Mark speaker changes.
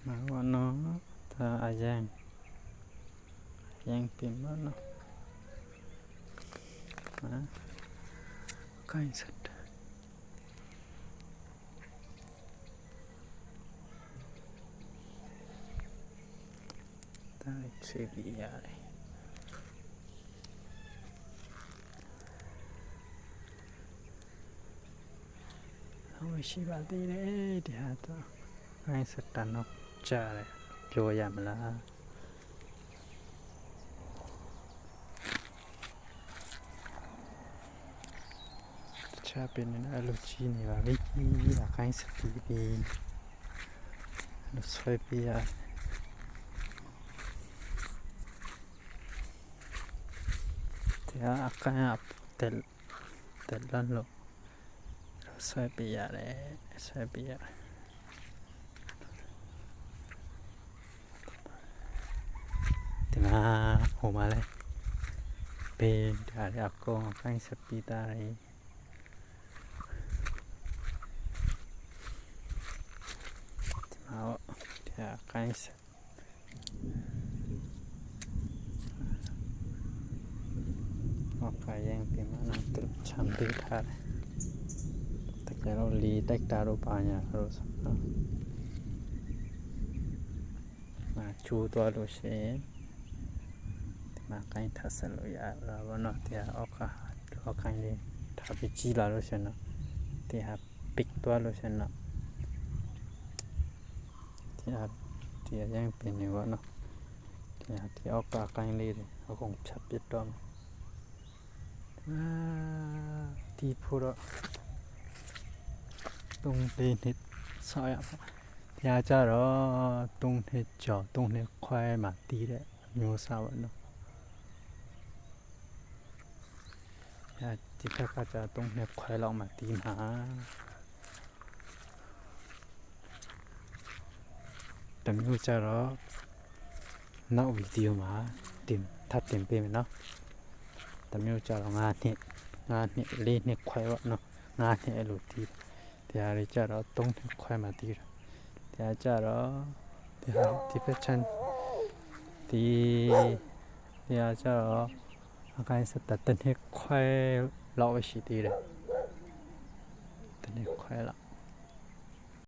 Speaker 1: Mawa no ta ayang. Ayang pimba no. Ha? Kain sat. Tarik seviyare. Hoy shibati re ti hato. Kain sat tanok. ကြားတယ်ပြောရမလားချာပင်နဲ့အလိုချီနေပါလိမ့်ဒီအခိုင်းစတီးပြီးလို့ဆွဲပြရတရားအခိုင်းအပ်တယ်တယ်လန်လို့ဆွဲပြရတယ်ဆွဲပြရတယ် တကယ်တော့လီတက်တာတော့ပါညာလို့ဆိုတော့မာကျိုးသွားလို့ရှိရင် မှာကိုင်းထပ်ဆက်လို့ရတာဘောနော်တရားအောက်ခါအောက်ခိုင်းလေးထားပြီးကြီးလာလို့ရှင်နော်တရားပစ်သွားလို့ရှင်နော်တရားတရားရင်ပြင်နေဘောနော်တရားဒီအောက်ကကိုင်းလေးတွေအကုန်ဖြတ်ပစ်တော့မယ်အာဒီဖို့တော့တုံးလေးနှစ်ဆောရပါတရားကြတော့တုံးနှစ်ကျော်တုံးနှစ်ခွဲမှတီးတဲ့မျိုးစားပါနော် အဲဒီဘက်ကကြာ၃နှစ်ခွဲလောက်မှဒီမှာတမျိုးကြတော့နောက်ဗီဒီယိုမှာတင်ထပ်တင်ပေးမယ်နော်တမျိုးကြတော့၅နှစ်၅နှစ်၄နှစ်ခွဲပေါ့နော်၅နှစ်အဲ့လိုဒီတရားတွေကြတော့၃နှစ်ခွဲမှဒီတာတရားကြတော့ဒီဒီဖက်ချန်ဒီတရားကြတော့ အကိုင်းစတတနေ့ခွဲလောက်ရှိသေးတယ်တနေ့ခွဲလောက်